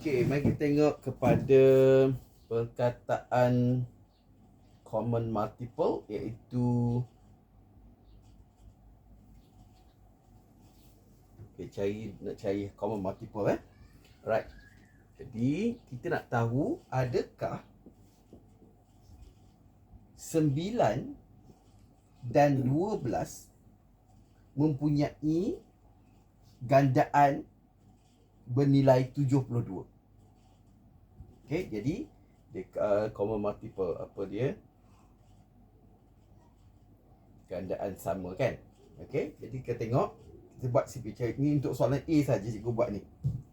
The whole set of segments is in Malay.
Okey, mari kita tengok kepada perkataan common multiple iaitu Okey, cari nak cari common multiple eh. Right. Jadi, kita nak tahu adakah 9 dan 12 mempunyai gandaan bernilai 72. Okey, jadi dia uh, common multiple apa dia? Gandaan sama kan? Okey, jadi kita tengok kita buat si picture ni untuk soalan A saja cikgu buat ni.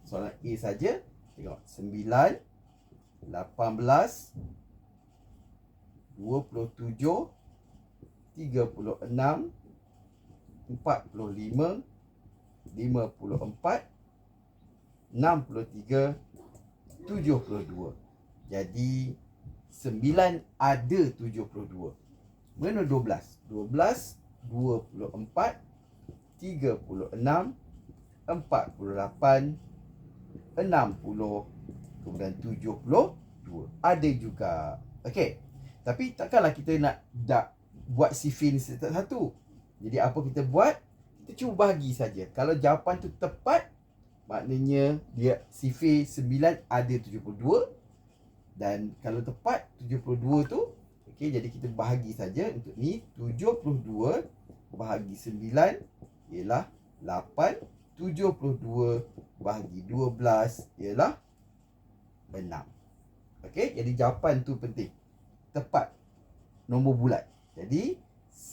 Soalan A saja. Tengok 9 18 27 36 45 54 63 72. Jadi 9 ada 72. Mana 12? 12 24 36 48 60 kemudian 72. Ada juga. Okey. Tapi takkanlah kita nak dak buat sifin satu-satu. Jadi apa kita buat? Kita cuba bahagi saja. Kalau jawapan tu tepat, maknanya dia sifir 9 ada 72 dan kalau tepat 72 tu okey jadi kita bahagi saja untuk ni 72 bahagi 9 ialah 8 72 bahagi 12 ialah 6 okey jadi jawapan tu penting. Tepat. Nombor bulat. Jadi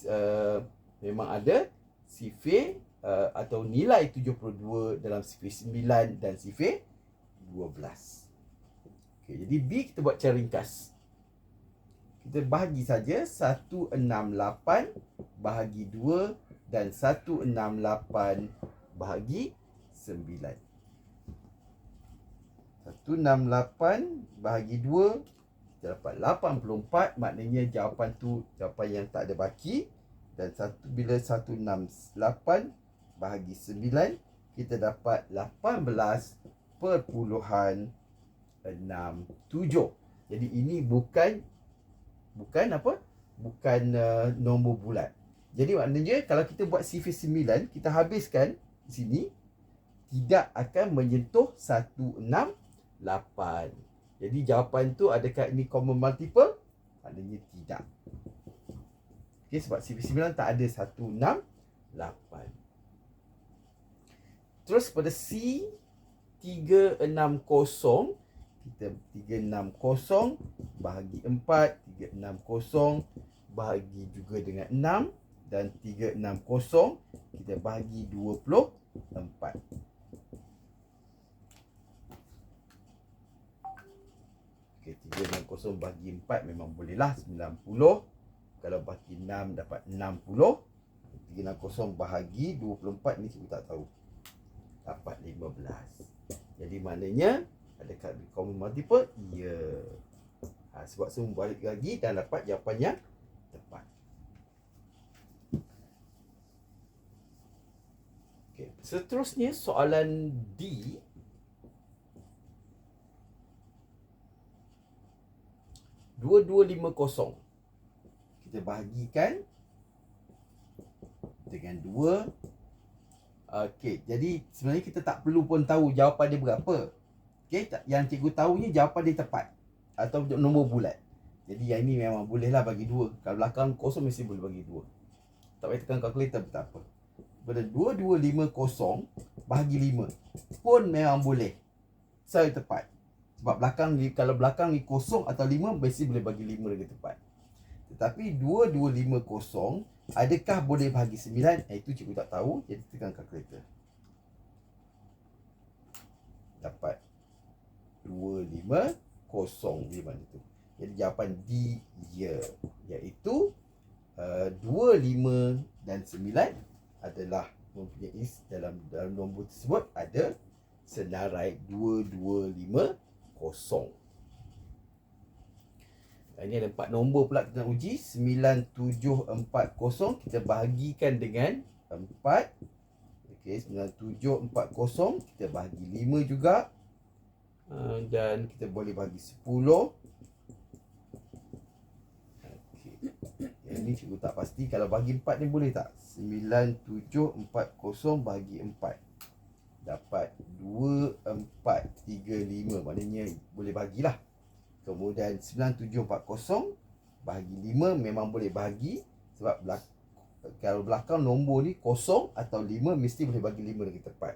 uh, memang ada sifir uh, atau nilai 72 dalam sifir 9 dan sifir 12. Okey, jadi B kita buat cara ringkas. Kita bahagi saja 168 bahagi 2 dan 168 bahagi 9. 168 bahagi 2 kita dapat 84 maknanya jawapan tu jawapan yang tak ada baki dan satu bila 168 bahagi 9 kita dapat 18 perpuluhan 67. Jadi ini bukan bukan apa? Bukan uh, nombor bulat. Jadi maknanya kalau kita buat sifir 9 kita habiskan sini tidak akan menyentuh 168. Jadi jawapan tu adakah ini common multiple? Maknanya tidak. Okey sebab sifir 9 tak ada 168. Terus pada C 360 kita 360 bahagi 4 360 bahagi juga dengan 6 dan 360 kita bahagi 24 Okey 360 bahagi 4 memang bolehlah 90 kalau bahagi 6 dapat 60 360 bahagi 24 ni kita tak tahu dapat 15. Jadi maknanya adakah common multiple? Ya. Ha, sebab semua balik lagi dan dapat jawapan yang tepat. Okay. Seterusnya soalan D. Dua dua lima kosong. Kita bahagikan dengan dua Okey, jadi sebenarnya kita tak perlu pun tahu jawapan dia berapa. Okey, yang cikgu tahunya jawapan dia tepat atau nombor bulat. Jadi yang ini memang bolehlah bagi dua. Kalau belakang kosong mesti boleh bagi dua. Tak payah tekan kalkulator pun tak apa. Pada 2250 bahagi 5 pun memang boleh. Saya tepat. Sebab belakang ni kalau belakang ni kosong atau 5 mesti boleh bagi 5 lagi tepat. Tetapi 2250 Adakah boleh bahagi 9? Eh, itu cikgu tak tahu Jadi tekan kalkulator Dapat 2505 di mana tu. Jadi jawapan D Ya. Iaitu uh, 25 dan 9 Adalah mempunyai dalam dalam nombor tersebut ada senarai 2250 ini ada empat nombor pula kita nak uji. 9740 Kita bahagikan dengan 4 Okey 9740 Kita bahagi 5 juga. Uh, dan kita boleh bagi 10 Yang ni cikgu tak pasti. Kalau bagi 4 ni boleh tak? 9, 7, 4, 0 bagi 4 Dapat 2, 4, 3, 5 Maknanya boleh bagilah Kemudian 9, 7, 4, 0 Bahagi 5 memang boleh bahagi Sebab belak- kalau belakang nombor ni kosong atau 5 Mesti boleh bagi 5 dengan tepat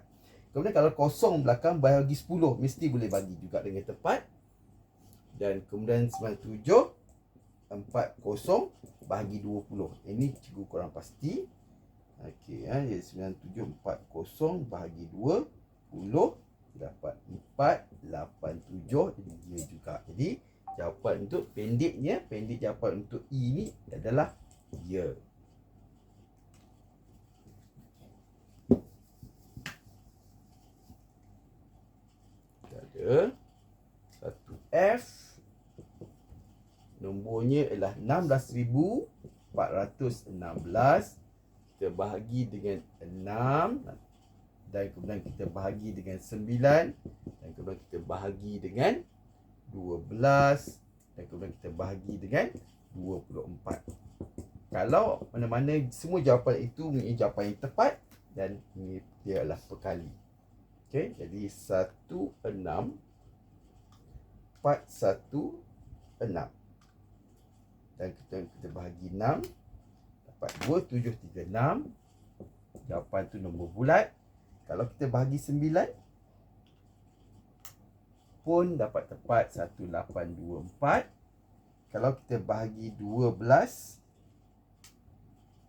Kemudian kalau kosong belakang bagi 10 Mesti boleh bagi juga dengan tepat Dan kemudian 9, 7 4, 0 bahagi 20. Ini cikgu kurang pasti. Okey, ya, jadi 9740 bahagi 20 dapat 487 jadi dia juga. Jadi jawapan untuk pendeknya, pendek jawapan untuk E ni adalah ya. Ada satu F Nombornya ialah 16,416 Kita bahagi dengan 6 Dan kemudian kita bahagi dengan 9 Dan kemudian kita bahagi dengan 12 Dan kemudian kita bahagi dengan 24 Kalau mana-mana semua jawapan itu Ini jawapan yang tepat Dan ini dia adalah perkali Okay, jadi 1, 6 4, 1, 6 dan kita kita bahagi 6 dapat 2 7 3 6 jawapan tu nombor bulat kalau kita bahagi 9 pun dapat tepat 1 8 2 4 kalau kita bahagi 12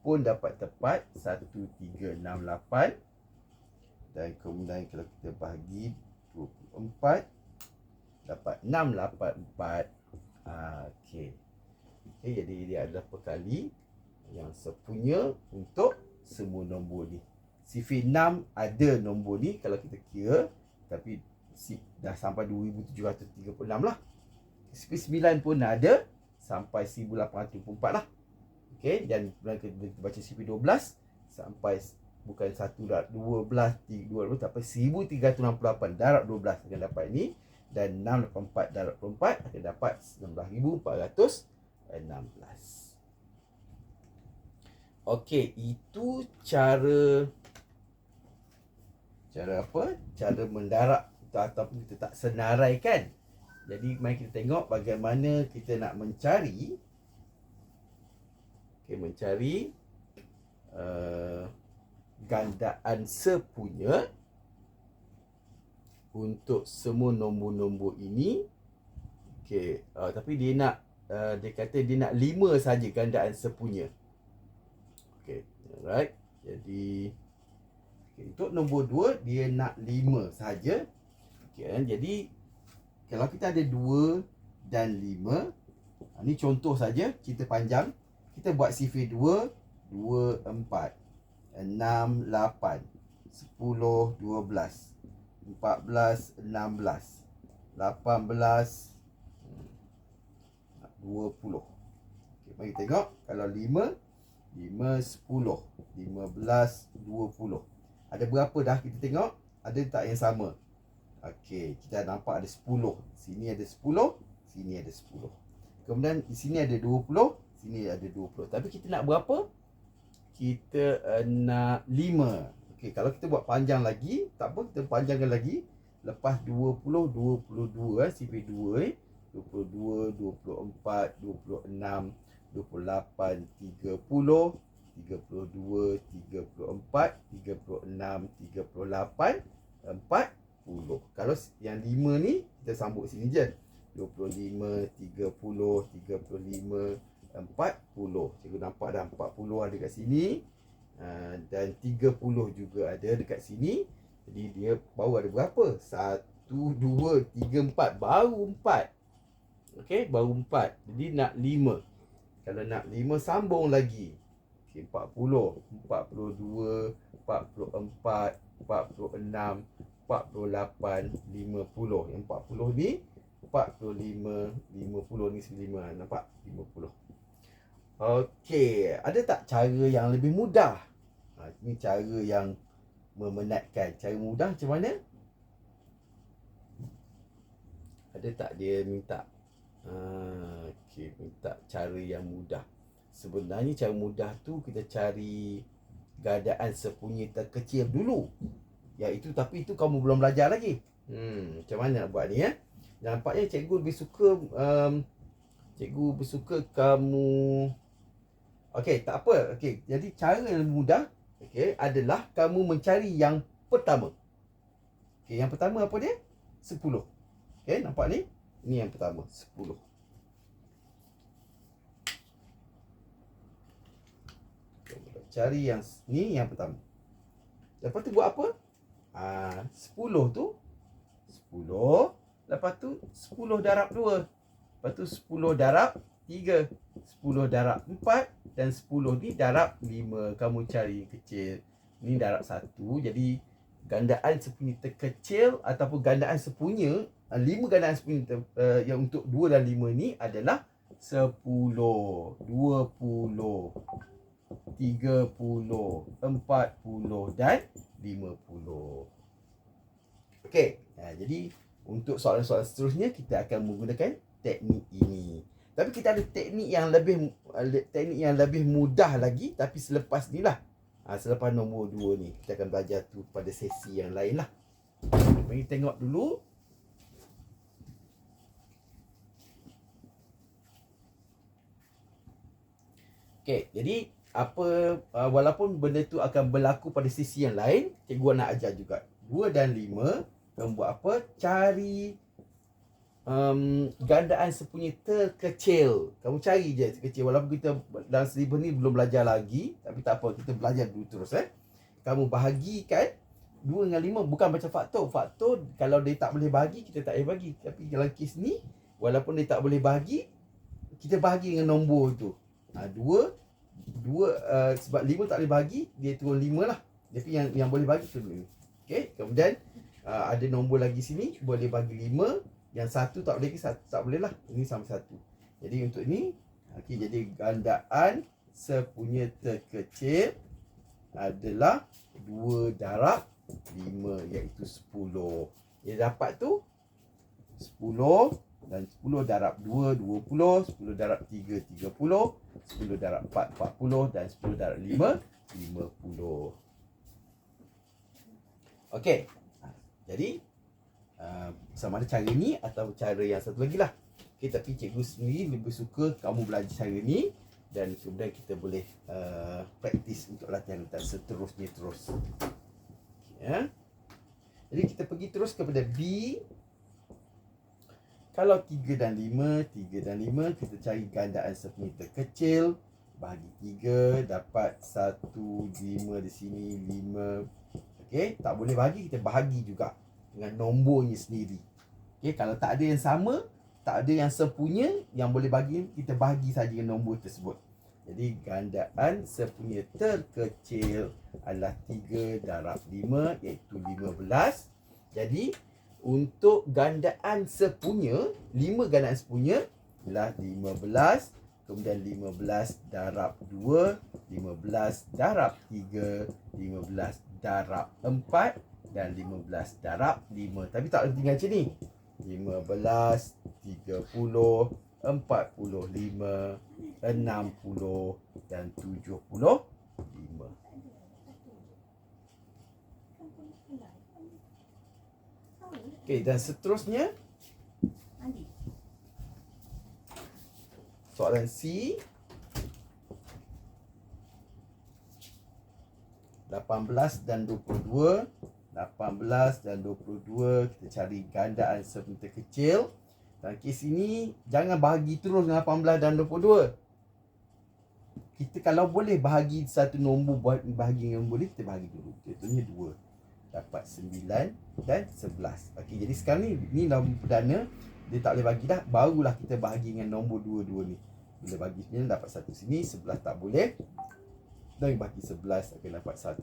pun dapat tepat 1 3 6 8 dan kemudian kalau kita bahagi 24 dapat 6 8 4 ah, okey. Okay, jadi dia adalah perkali yang sepunya untuk semua nombor ni. Sifir 6 ada nombor ni kalau kita kira tapi dah sampai 2736 lah. Sifir 9 pun ada sampai 1804 lah. Okay, dan kita baca sifir 12 sampai bukan 1 darab 12 3 12 tapi 1368 darab 12 akan dapat ni dan 684 darab 24 akan dapat 16400 16. Okey, itu cara cara apa? Cara mendarat ataupun kita tak senaraikan. Jadi mari kita tengok bagaimana kita nak mencari okey mencari uh, gandaan sepunya untuk semua nombor-nombor ini. Okey, uh, tapi dia nak uh, dia kata dia nak lima saja gandaan sepunya. Okey, alright. Jadi okay, untuk nombor dua dia nak lima saja. Okey, kan? jadi kalau kita ada dua dan lima, ini ha, contoh saja kita panjang. Kita buat sifir dua, dua, empat, enam, lapan, sepuluh, dua belas, empat belas, enam belas, lapan belas, 20. Okey, mari tengok kalau 5 5 10 15 20. Ada berapa dah kita tengok? Ada tak yang sama? Okey, kita nampak ada 10. Sini ada 10, sini ada 10. Kemudian di sini ada 20, sini ada 20. Tapi kita nak berapa? Kita uh, nak 5. Okey, kalau kita buat panjang lagi, tak apa kita panjangkan lagi. Lepas 20, 22 eh, CP2 eh. 22, 24, 26, 28, 30, 32, 34, 36, 38, 40. Kalau yang 5 ni kita sambung sini je. 25, 30, 35, 40. Cikgu nampak dah 40 ada kat sini. Uh, dan 30 juga ada dekat sini. Jadi dia baru ada berapa? 1, 2, 3, 4. Baru 4. Okey, baru empat. Jadi nak lima. Kalau nak lima, sambung lagi. Okey, empat puluh. Empat puluh dua. Empat puluh empat. Empat puluh enam. Empat puluh lapan. Lima puluh. Yang empat puluh ni. Empat puluh lima. Lima puluh ni selima. Nampak? Lima puluh. Okey. Ada tak cara yang lebih mudah? Ha, ini cara yang memenatkan. Cara mudah macam mana? Ada tak dia minta uh, okay, minta cara yang mudah. Sebenarnya cara mudah tu kita cari gadaan sepunyi terkecil dulu. Ya itu tapi itu kamu belum belajar lagi. Hmm, macam mana nak buat ni ya? Nampaknya cikgu lebih suka um, cikgu lebih suka kamu Okey, tak apa. Okey, jadi cara yang mudah okey adalah kamu mencari yang pertama. Okey, yang pertama apa dia? 10. Okey, nampak ni? Ini yang pertama, 10. Cari yang ni yang pertama. Lepas tu buat apa? Ah, 10 tu 10. Lepas tu 10 darab 2. Lepas tu 10 darab 3. 10 darab 4 dan 10 ni darab 5. Kamu cari kecil. Ni darab 1. Jadi gandaan sepunya terkecil ataupun gandaan sepunya 5 ah, gandaan sepunya ter, uh, yang untuk 2 dan 5 ni adalah 10, 20 30, 40 dan 50. Okey. Ha, jadi untuk soalan-soalan seterusnya kita akan menggunakan teknik ini. Tapi kita ada teknik yang lebih teknik yang lebih mudah lagi tapi selepas ni lah. Ha, selepas nombor 2 ni kita akan belajar tu pada sesi yang lain lah. Mari tengok dulu. Okey, jadi apa uh, walaupun benda tu akan berlaku pada sisi yang lain cikgu nak ajar juga. 2 dan 5 kamu buat apa? Cari um, gandaan sepunya terkecil. Kamu cari je terkecil. Walaupun kita dalam silibus ni belum belajar lagi tapi tak apa kita belajar dulu terus eh. Kamu bahagikan 2 dengan 5 bukan macam faktor. Faktor kalau dia tak boleh bahagi kita tak boleh bagi. Tapi dalam kes ni walaupun dia tak boleh bahagi kita bahagi dengan nombor tu. Ha, 2 dua uh, sebab lima tak boleh bagi dia turun lima lah. Tapi yang yang boleh bagi tu dulu okey kemudian uh, ada nombor lagi sini boleh bagi lima. Yang satu tak boleh satu tak boleh lah. Ini sama satu. Jadi untuk ini okey jadi gandaan sepunya terkecil adalah dua darab lima iaitu sepuluh. Yang dapat tu sepuluh dan 10 darab 2 20 10 darab 3 30 10 darab 4 40 dan 10 darab 5 50 Okey. Ha, jadi uh, sama ada cara ni atau cara yang satu lagi lah. Okey tapi cikgu sendiri lebih suka kamu belajar cara ni dan kemudian kita boleh uh, praktis untuk latihan dan seterusnya terus. Okay, ya. Jadi kita pergi terus kepada B kalau 3 dan 5, 3 dan 5 kita cari gandaan semeter kecil. Bahagi 3 dapat 1, 5 di sini, 5 Okey, tak boleh bahagi kita bahagi juga dengan nombornya sendiri. Okey, kalau tak ada yang sama, tak ada yang sepunya Yang boleh bagi, kita bahagi saja dengan nombor tersebut. Jadi gandaan sepunya terkecil adalah 3 darab 5 iaitu 15 Jadi untuk gandaan sepunya, lima gandaan sepunya ialah 15, kemudian 15 darab 2, 15 darab 3, 15 darab 4 dan 15 darab 5. Tapi tak tinggal macam ni. 15, 30, 45, 60 dan 70. Okey, dan seterusnya? Soalan C. 18 dan 22 18 dan 22 Kita cari gandaan sebentar kecil. Dan kes ini Jangan bahagi terus dengan 18 dan 22 Kita kalau boleh bahagi satu nombor Bahagi dengan nombor ni Kita bahagi dulu. Contohnya 2 dapat 9 dan 11. Okey, jadi sekarang ni ni nombor perdana dia tak boleh bagi dah, barulah kita bahagi dengan nombor 22 ni. Bila bagi 9 dapat 1 sini, 11 tak boleh. Dan bagi 11 akan dapat 1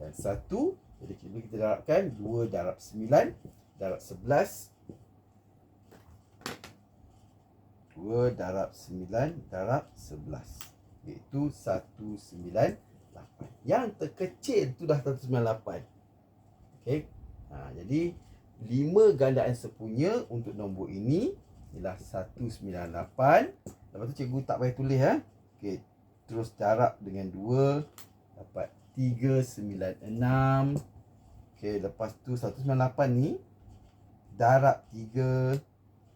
dan 1. Jadi kita kita darabkan 2 darab 9 darab 11 2 darab 9 darab 11 iaitu 198. Yang terkecil tu dah 198. Okey. Ha, jadi lima gandaan sepunya untuk nombor ini ialah 198. Lepas tu cikgu tak payah tulis ha. Okey, terus darab dengan 2 dapat 396. Okey, lepas tu 198 ni darab 3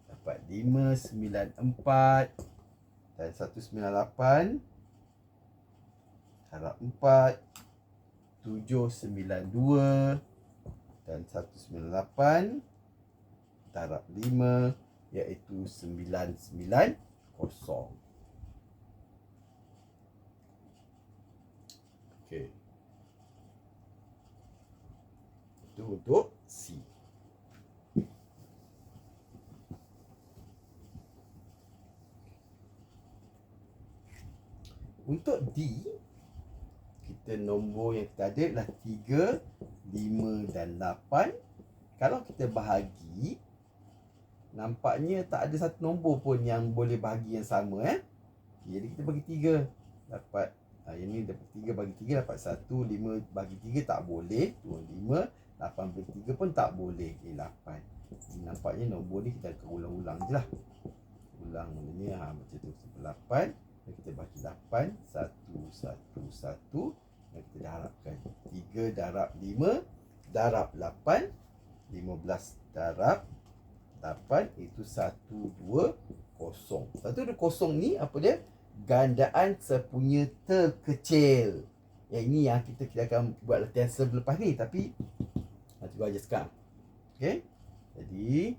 dapat 594 dan 198 darab 4 792 dan 198 darab 5 iaitu 990. Okey. Itu untuk C. Untuk D kita nombor yang kita ada adalah 3, 5 dan 8. Kalau kita bahagi nampaknya tak ada satu nombor pun yang boleh bahagi yang sama eh. Jadi kita bagi 3 dapat ha, yang ni dapat 3 bagi 3 dapat 1 5 bagi 3 tak boleh. 2 5 8 bagi 3 pun tak boleh. Okay, 8 Jadi, nampaknya nombor ni kita akan ulang-ulang je lah. Ulang ni ha, macam tu. 8 dan kita bagi 8 1 1 1 dan kita darabkan 3 darab 5 darab 8 15 darab 8 itu 1 2 kosong. 1 2 kosong ni apa dia? Gandaan sepunya terkecil. Yang ini yang kita kita akan buat latihan selepas ni tapi cikgu ajar sekarang. Okey. Jadi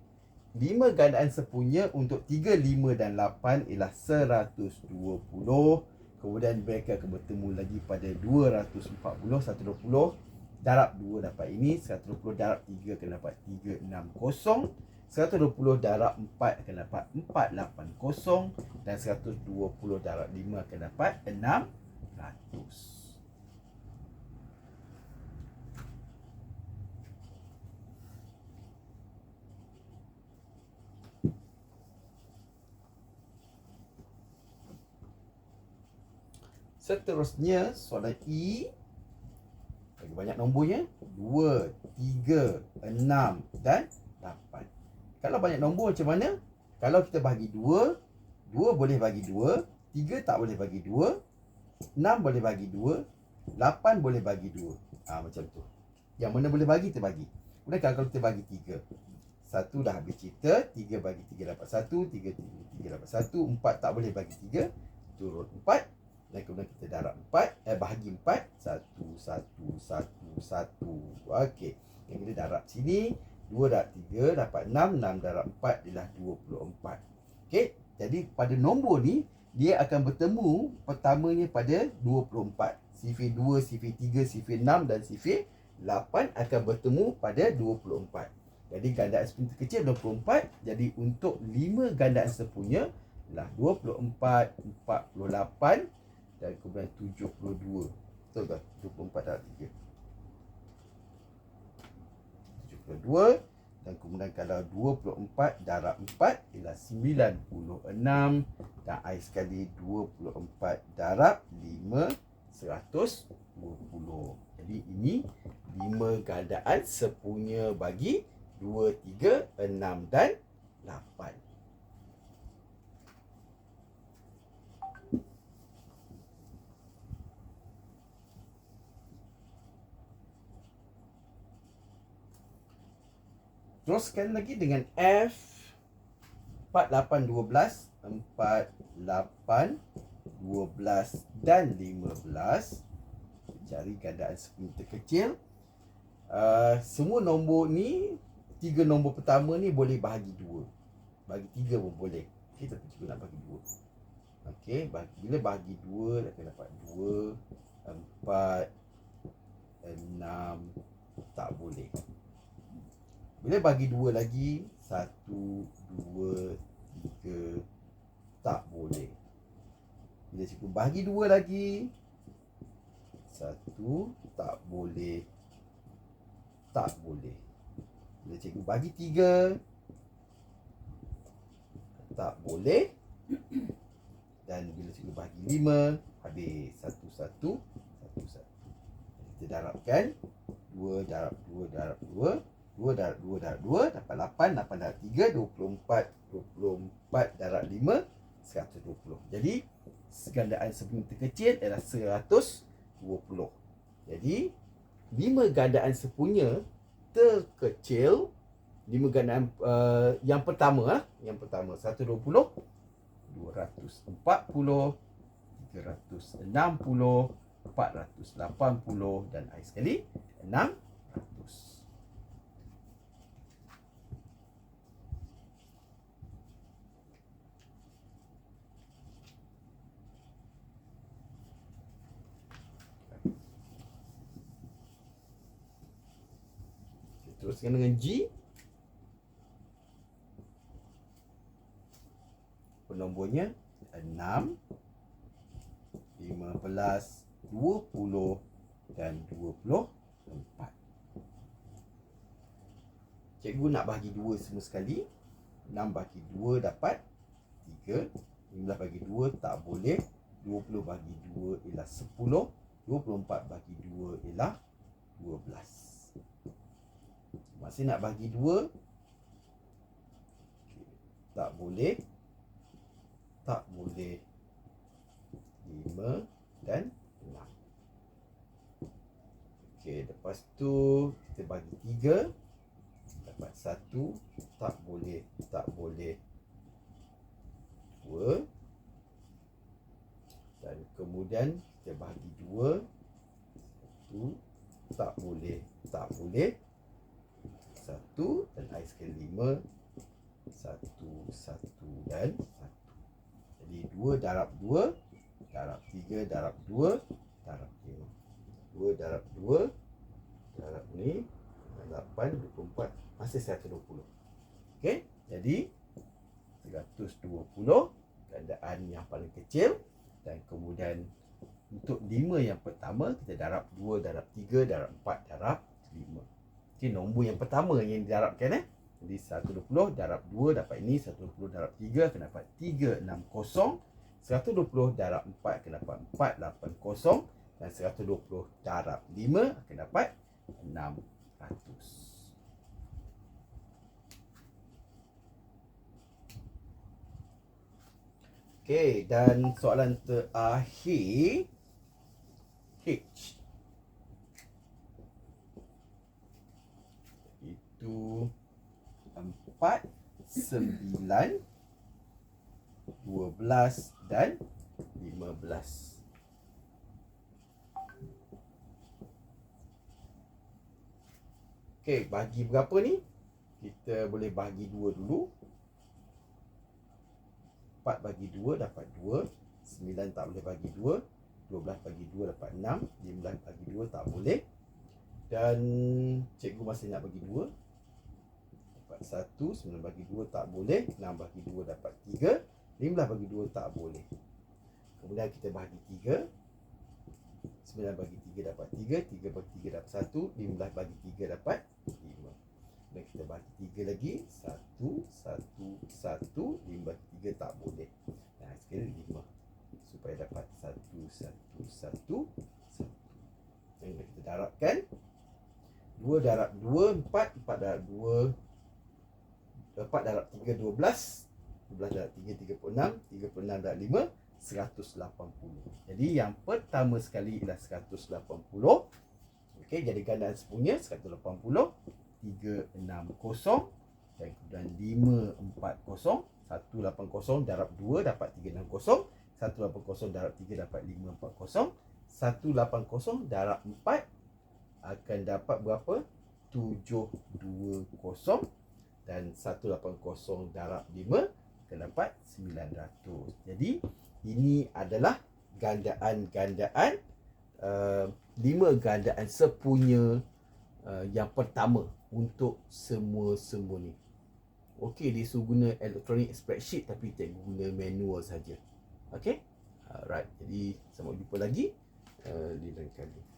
5 gandaan sepunya untuk 3, 5 dan 8 ialah 120. Kemudian mereka akan bertemu lagi pada 240, 120 darab 2 dapat ini, 120 darab 3 akan dapat 360. 120 darab 4 akan dapat 480 dan 120 darab 5 akan dapat 600. Seterusnya soalan E Lagi banyak nombornya 2, 3, 6 dan 8 kalau banyak nombor macam mana? Kalau kita bagi 2, 2 boleh bagi 2, 3 tak boleh bagi 2, 6 boleh bagi 2, 8 boleh bagi 2. Ah ha, macam tu. Yang mana boleh bagi kita bagi. Kemudian kalau kita bagi 3. 1 dah habis cerita, 3 bagi 3 dapat 1, 3 3 dapat 1, 4 tak boleh bagi 3, turun 4 dan kemudian kita darab 4 eh bahagi 4 1 1 1 1 okey. Yang kita darab sini 2 darab 3 dapat 6 6 darab 4 ialah 24 Okey. Jadi pada nombor ni Dia akan bertemu Pertamanya pada 24 Sifir 2, sifir 3, sifir 6 dan sifir 8 Akan bertemu pada 24 Jadi gandaan sepunya kecil 24 Jadi untuk 5 gandaan sepunya Ialah 24, 48 Dan kemudian 72 Betul tak? 24 darab 3 72 dan kemudian kalau 24 darab 4 ialah 96 dan air sekali 24 darab 5 120. Jadi ini 5 gandaan sepunya bagi 2 3 6 dan 8. Terus sekali lagi dengan F. 48 12 48 12 dan 15 cari gandaan sepuluh terkecil uh, semua nombor ni tiga nombor pertama ni boleh bahagi dua. Bagi tiga pun boleh. Okay, tapi cikgu nak bagi dua. Okey, bagi, bila bahagi dua akan dapat dua empat enam tak boleh bila bagi dua lagi? Satu Dua Tiga. Tak boleh. Bila cikgu bagi dua lagi Satu Tak boleh. Tak boleh. Bila cikgu bagi tiga Tak boleh. Dan bila cikgu bagi lima Habis. Satu-satu Satu-satu Kita darabkan. Dua darab dua darab dua 2 2 darab 2 darab 2 dapat 8, 8 darab 3, 24, 24 darab 5, 120. Jadi, gandaan sepunya terkecil adalah 120. Jadi, 5 gandaan sepunya terkecil, 5 gandaan uh, yang pertama lah, yang pertama 120, 240, 360, 480 dan air sekali 600. Teruskan dengan G. Penombornya 6 15 20 dan 24 Cikgu nak bagi 2 semua sekali. 6 bagi 2 dapat 3 15 bagi 2 tak boleh. 20 bagi 2 ialah 10 24 bagi 2 ialah 12 Masih nak bagi 2 Tak boleh. Tak boleh. 5 dan 6 Okey, lepas tu kita bagi 3 dapat 1 tak boleh tak boleh. 2 dan kemudian kita bagi 2 1 tak boleh tak boleh 1 dan air sekali 5 1 1 dan 1 jadi 2 darab 2 darab 3 darab 2 darab 5 2 darab 2 darab ni 8 24 masih 120 okey? Jadi 120 gandaan yang paling kecil dan kemudian untuk 5 yang pertama kita darab 2 darab 3 darab 4 darab 5 okey nombor yang pertama yang didarabkan eh? Jadi 120 darab 2 dapat ini 120 darab 3 akan dapat 360 120 darab 4 akan dapat 480 dan 120 darab 5 akan dapat 600. Okey, dan soalan terakhir. H itu 4 9 12 dan 15 Okey, bagi berapa ni? Kita boleh bagi 2 dulu. 4 bagi 2 dapat 2 9 tak boleh bagi 2 12 bagi 2 dapat 6 15 bagi 2 tak boleh. Dan cikgu masih nak bagi 2 Dapat 1 9 bagi 2 tak boleh 6 bagi 2 dapat 3 15 bagi 2 tak boleh. Kemudian kita bahagi 3 9 bagi 3 dapat 3 3 bagi 3 dapat 1 15 bagi 3 dapat 5 Dan kita bahagi 3 lagi 1 1 1 5 bagi 3 tak boleh. Nah sekali 5 Supaya dapat 1 1 1 1 Dan kita darabkan. 2 darab 2 4 4 darab 2 4 darab 3 12 11 darab 3, 36 36 darab 5, 180 Jadi yang pertama sekali ialah 180 Okey, jadi gandaan sepunya 180 360 Dan kemudian 540 180 darab 2 dapat 360 180 darab 3 dapat 540 180 darab 4 akan dapat berapa? 720 dan 180 darab 5 akan dapat 900. Jadi ini adalah gandaan-gandaan uh, lima gandaan sepunya uh, yang pertama untuk semua-semua ni. Okey, dia suruh guna electronic spreadsheet tapi tak guna manual saja. Okey? Alright. Jadi sampai jumpa lagi uh, di lain kali.